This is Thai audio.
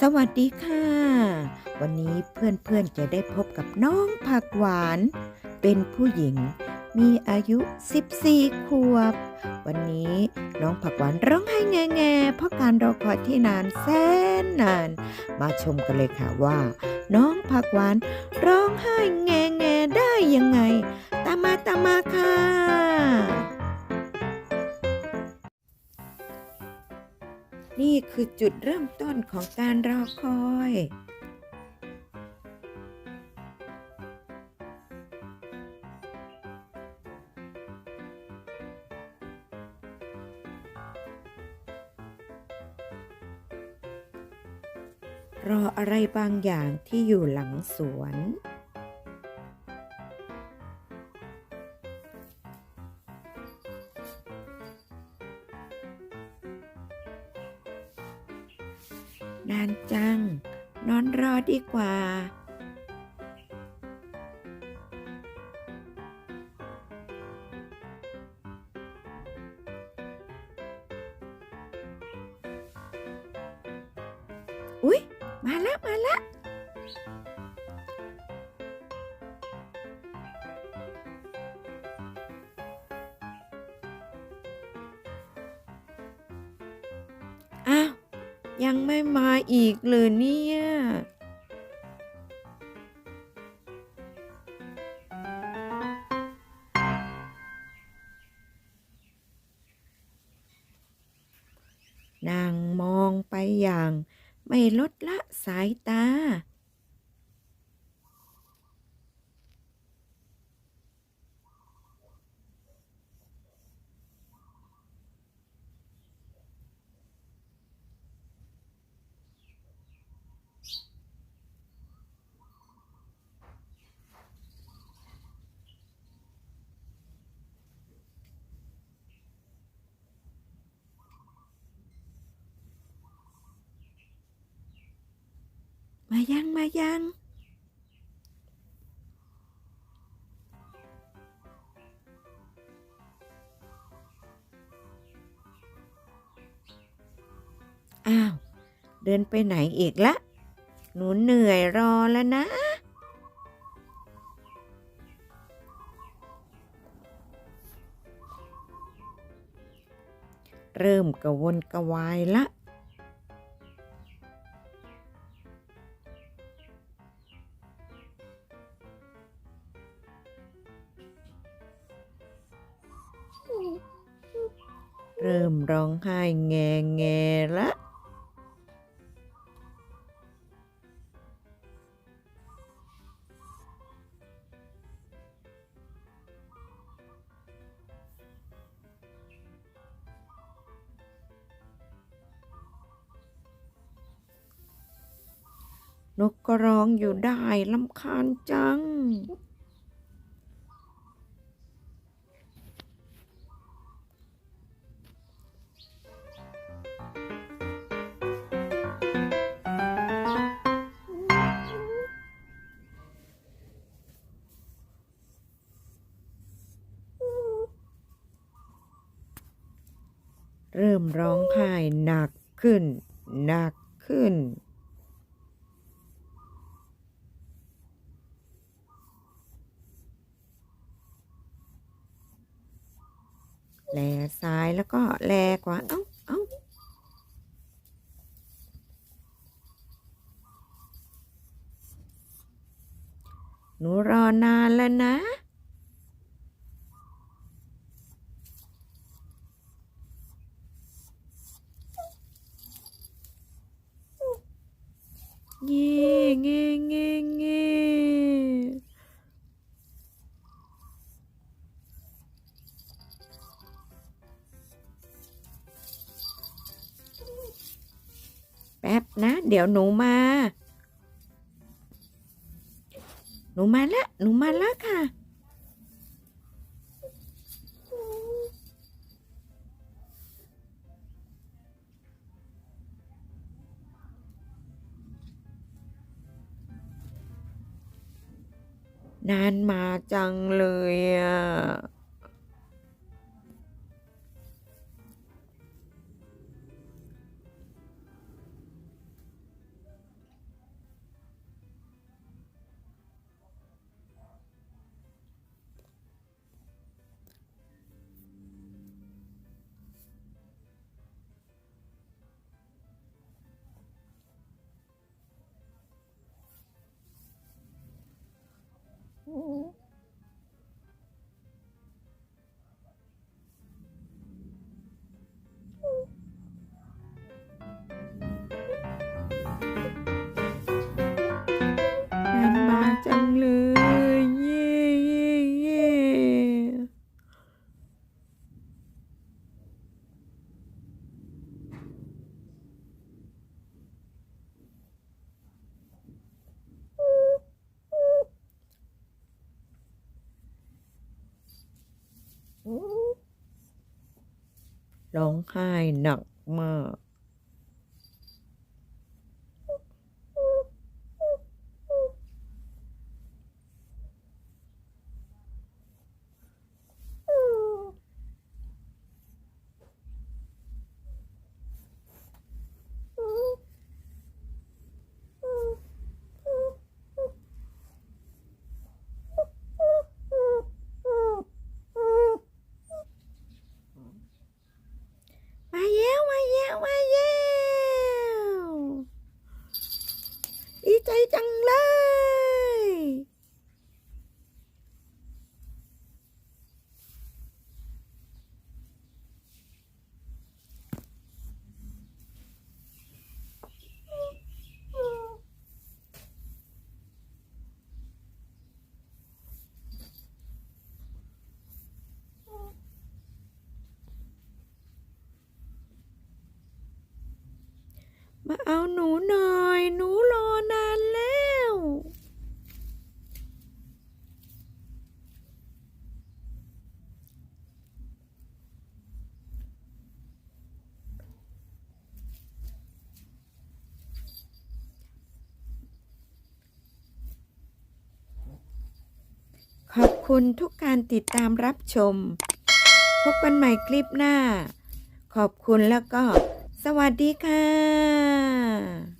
สวัสดีค่ะ วันนี้เพื่อนๆจะได้พบกับน้องผักหวาน เป็นผู้หญิง มีอายุ 14 ขวบ วันนี้น้องผักหวานร้องไห้แง่ๆเพราะการรอคอยที่นานแสนนาน มาชมกันเลยค่ะว่า น้องผักหวานร้องไห้แง่ๆได้ยังไง ตามมาตามมาค่ะ นี่คือจุดเริ่มต้นของการรอคอย รออะไรบางอย่างที่อยู่หลังสวน ดีกว่า อุ๊ย มาแล้วมาแล้วอ้าวยังไม่มาอีกเลยเนี่ย องไปอย่าง ไม่ลดละสายตา มายังมายัง อ้าว เดินไปไหนอีกละ หนูเหนื่อยรอแล้วนะเริ่มกระวนกระวายละ เริ่มร้องไห้แงแงละนกก็ร้องอยู่ได้ลำคาญจัง เริ่มร้องไห้หนักขึ้น หนักขึ้น แลซ้ายแล้วก็แลขวาเอ้าเอ้าหนูรอนานแล้วนะ เงี้งี้งี้แป๊บนะ เดี๋ยวหนูมา หนูมาละ หนูมาละค่ะ นานมาจังเลยอะ ร้องไห้หนักมาก มาเย้วมาเย้วมาเย้วดีใจจังเลย มา เอาหนูหน่อย หนูรอนานแล้ว ขอบคุณทุกการติดตามรับชม พบกันใหม่คลิปหน้า ขอบคุณแล้วก็ สวัสดีค่ะ Mm.